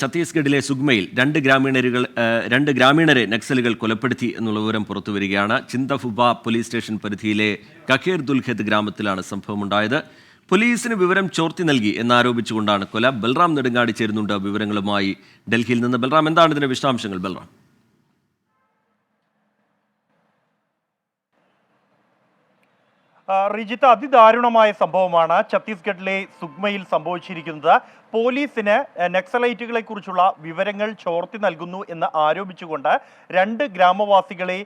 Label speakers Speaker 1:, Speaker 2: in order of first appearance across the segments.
Speaker 1: ഛത്തീസ്ഗഡിലെ സുഗ്മയിൽ രണ്ട് ഗ്രാമീണരുകൾ രണ്ട് ഗ്രാമീണരെ നക്സലുകൾ കൊലപ്പെടുത്തി എന്നുള്ള വിവരം പുറത്തു വരികയാണ്. ചിന്തഫുബ പോലീസ് സ്റ്റേഷൻ പരിധിയിലെ കഖീർ ദുൽഖത്ത് ഗ്രാമത്തിലാണ് സംഭവമുണ്ടായത്. പോലീസിന് വിവരം ചോർത്തി നൽകി എന്നാരോപിച്ചുകൊണ്ടാണ് കൊല. ബൽറാം നെടുങ്ങാടി ചേരുന്നുണ്ട് വിവരങ്ങളുമായി ഡൽഹിയിൽ നിന്ന്. ബൽറാം എന്താണ് ഇതിന്റെ വിശദാംശങ്ങൾ? ബൽറാം.
Speaker 2: റിജിത്ത് അതിദാരുണമായ സംഭവമാണ് ഛത്തീസ്ഗഡിലെ സുഗ്മയിൽ സംഭവിച്ചിരിക്കുന്നത്. പോലീസിന് നക്സലൈറ്റുകളെ കുറിച്ചുള്ള വിവരങ്ങൾ ചോർത്തി നൽകുന്നു എന്ന് ആരോപിച്ചുകൊണ്ട് രണ്ട് ഗ്രാമവാസികളെ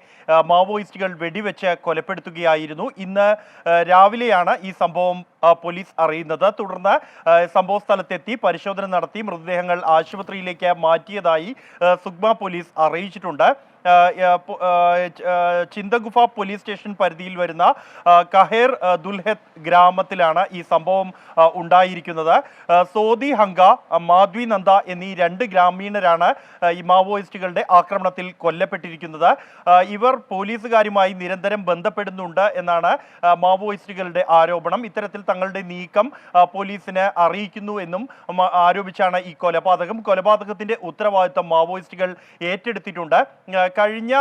Speaker 2: മാവോയിസ്റ്റുകൾ വെടിവെച്ച് കൊലപ്പെടുത്തുകയായിരുന്നു. ഇന്ന് രാവിലെയാണ് ഈ സംഭവം പോലീസ് അറിയുന്നത്. തുടർന്ന് സംഭവ സ്ഥലത്തെത്തി പരിശോധന നടത്തി മൃതദേഹങ്ങൾ ആശുപത്രിയിലേക്ക് മാറ്റിയതായി സുഗ്മ പോലീസ് അറിയിച്ചിട്ടുണ്ട്. ചിന്തഗുഫ പോലീസ് സ്റ്റേഷൻ പരിധിയിൽ വരുന്ന കഹേർ ദുൽഹത് ഗ്രാമത്തിലാണ് ഈ സംഭവം ഉണ്ടായിരിക്കുന്നത്. സോദി ഹങ്ക മാധ്വി നന്ദ എന്നീ രണ്ട് ഗ്രാമീണരാണ് ഈ മാവോയിസ്റ്റുകളുടെ ആക്രമണത്തിൽ കൊല്ലപ്പെട്ടിരിക്കുന്നത്. ഇവർ പോലീസുകാരുമായി നിരന്തരം ബന്ധപ്പെടുന്നുണ്ട് എന്നാണ് മാവോയിസ്റ്റുകളുടെ ആരോപണം. ഇത്തരത്തിൽ തങ്ങളുടെ നീക്കം പോലീസിനെ അറിയിക്കുന്നു എന്നും ആരോപിച്ചാണ് ഈ കൊലപാതകം. കൊലപാതകത്തിന്റെ ഉത്തരവാദിത്തം മാവോയിസ്റ്റുകൾ ഏറ്റെടുത്തിട്ടുണ്ട്. കഴിഞ്ഞ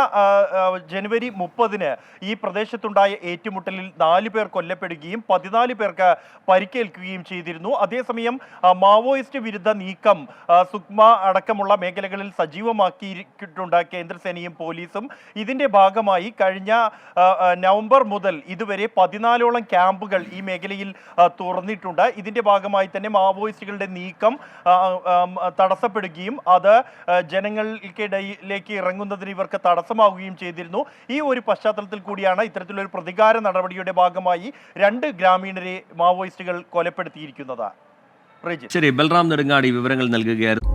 Speaker 2: ജനുവരി മുപ്പതിന് ഈ പ്രദേശത്തുണ്ടായ ഏറ്റുമുട്ടലിൽ നാല് പേർ കൊല്ലപ്പെടുകയും പതിനാല് പേർക്ക് പരിക്കേൽക്കുകയും ചെയ്തിരുന്നു. അതേസമയം ആ, മാവോയിസ്റ്റ് വിരുദ്ധ നീക്കം സുക്മ അടക്കമുള്ള മേഖലകളിൽ സജീവമാക്കിയിട്ടുണ്ട്. കേന്ദ്രസേനയും പോലീസും ഇതിന്റെ ഭാഗമായി കഴിഞ്ഞ നവംബർ മുതൽ ഇതുവരെ പതിനാലോളം ക്യാമ്പുകൾ ഈ മേഖലയിൽ തുറന്നിട്ടുണ്ട്. ഇതിന്റെ ഭാഗമായി തന്നെ മാവോയിസ്റ്റുകളുടെ നീക്കം തടസ്സപ്പെടുകയും അത് ജനങ്ങൾക്കിടയിലേക്ക് ഇറങ്ങുന്നതിന് ഇവർക്ക് തടസ്സമാവുകയും ചെയ്തിരുന്നു. ഈ ഒരു പശ്ചാത്തലത്തിൽ കൂടിയാണ് ഇത്തരത്തിലൊരു പ്രതികാര നടപടിയുടെ ഭാഗമായി രണ്ട് ഗ്രാമീണരെ മാവോയിസ്റ്റുകൾ കൊലപ്പെടുത്തിയിരിക്കുന്നത്.
Speaker 1: ശരി ബൽറാം നെടുങ്ങാടി വിവരങ്ങൾ നൽകുകയായിരുന്നു.